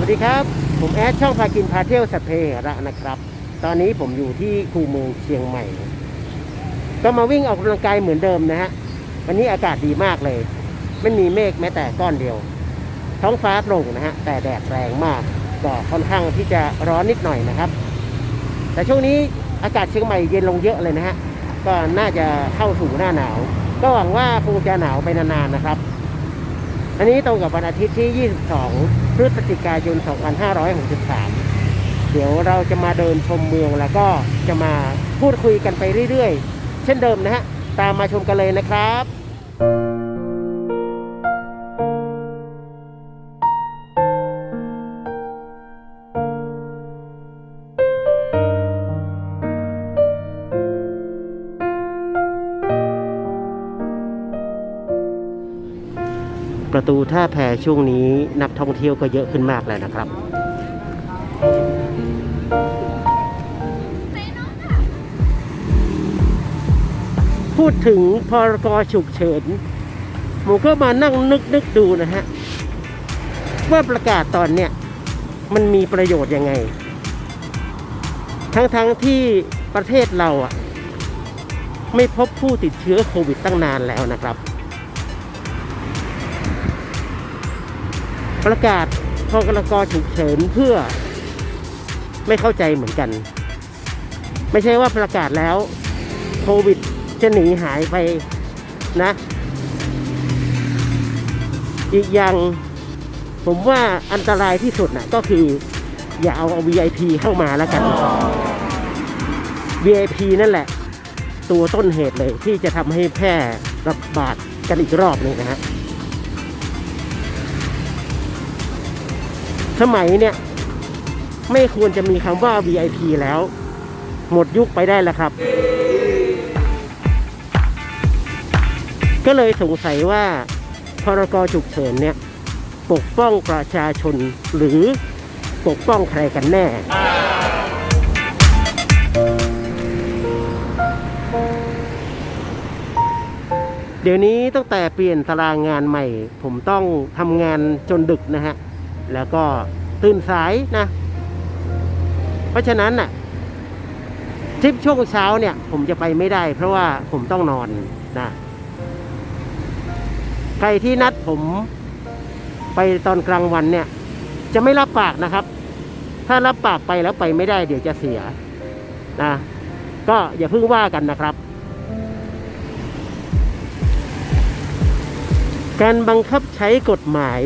วัสดีครับ ผมแอดช่องพากินพาเที่ยวสัพเพระนะครับ ตอนนี้ผมอยู่ที่คูเมืองเชียงใหม่ ก็มาวิ่งออกกำลังกายเหมือนเดิมนะฮะ วันนี้อากาศดีมากเลย ไม่มีเมฆแม้แต่ก้อนเดียว ท้องฟ้าโปร่งนะฮะ แต่แดดแรงมาก ก็ค่อนข้างที่จะร้อนนิดหน่อยนะครับ แต่ช่วงนี้อากาศเชียงใหม่เย็นลงเยอะเลยนะฮะ ก็น่าจะเข้าสู่หน้าหนาว ก็หวังว่าคงจะหนาวไปนานๆนะครับ อันนี้ตรงกับวันอาทิตย์ที่ 22 พฤศจิกายน 2563 เดี๋ยวเราจะมาเดินชมเมืองแล้วก็จะมาพูดคุยกันไปเรื่อยๆ เช่นเดิมนะฮะ ตามมาชมกันเลยนะครับ ประตูท่าแพช่วงนี้นักท่องเที่ยวก็เยอะขึ้นมากแล้วนะครับ พูดถึงพรกฉุกเฉินผมก็มานั่งนึกนึกดูนะฮะ ว่าประกาศตอนเนี้ยมันมีประโยชน์ยังไง ทั้งๆทที่ประเทศเราอะ ไม่พบผู้ติดเชื้อโควิดตั้งนานแล้วนะครับ ประกาศพรกฉุกเฉินเพื่อไม่เข้าใจเหมือนกัน ไม่ใช่ว่าประกาศแล้ว โควิดจะหนีหายไปนะ อีกอย่างผมว่าอันตรายที่สุดนะก็คือ อย่าเอาเอา VIP เข้ามาแล้วกัน VIP นั่นแหละ ตัวต้นเหตุเลยที่จะทำให้แพร่ระบาดกันอีกรอบหนึงนะฮะ สมัยเนี่ย ไม่ควรจะมีคำว่า VIP แล้ว หมดยุคไปได้แล้วครับ ก็เลยสงสัยว่าพรกฉุกเฉินเนี่ย ปกป้องประชาชนหรือปกป้องใครกันแน่ เดี๋ยวนี้ตั้งแต่เปลี่ยนตารางงานใหม่ ผมต้องทำงานจนดึกนะฮะ แล้วก็ตื่นสายนะ เพราะฉะนั้นน่ะทริปช่วงเช้าเนี่ย ผมจะไปไม่ได้ เพราะว่าผมต้องนอนนะใครที่นัดผมไปตอนกลางวันเนี่ย จะไม่รับปากนะครับ ถ้ารับปากไปแล้วไปไม่ได้เดี๋ยวจะเสียนะก็อย่าเพิ่งว่ากันนะครับ การบังคับใช้กฎหมาย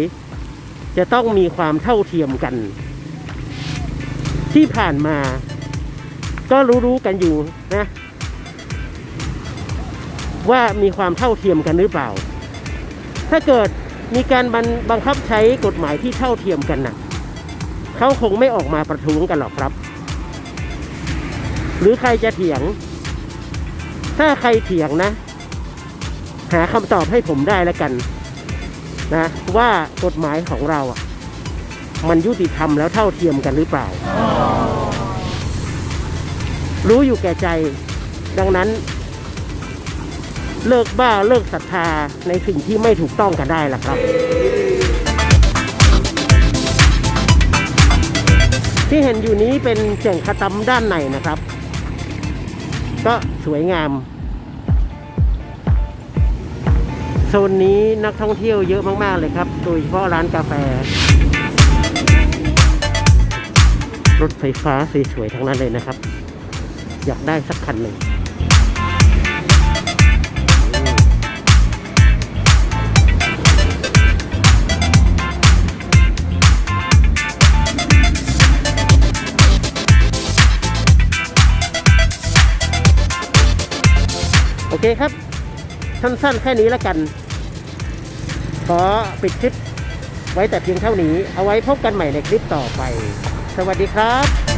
จะต้องมีความเท่าเทียมกัน ที่ผ่านมา ก็รู้ๆกันอยู่นะ ว่ามีความเท่าเทียมกันหรือเปล่า ถ้าเกิดมีการบังคับใช้กฎหมายที่เท่าเทียมกันน่ะเขาคงไม่ออกมาประท้วงกันหรอกครับ หรือใครจะเถียง ถ้าใครเถียงนะ หาคำตอบให้ผมได้แล้วกัน นะว่ากฎหมายของเราอะ มันยุติธรรมแล้วเท่าเทียมกันหรือเปล่า รู้อยู่แก่ใจ ดังนั้น เลิกบ้าเลิกศรัทธาในสิ่งที่ไม่ถูกต้องกันได้ละครับ ที่เห็นอยู่นี้เป็นเจ่งคาตำด้านในนะครับ ก็สวยงาม โซนนี้นักท่องเที่ยวเยอะมาก ๆ เลยครับ โดยเฉพาะร้านกาแฟ รถไฟฟ้าสวย ๆ ทั้งนั้นเลยนะครับ อยากได้สักคันหนึ่งโอเคครับ สั้นๆ แค่นี้แล้วกัน ขอปิดคลิปไว้แต่เพียงเท่านี้ เอาไว้พบกันใหม่ในคลิปต่อไป สวัสดีครับ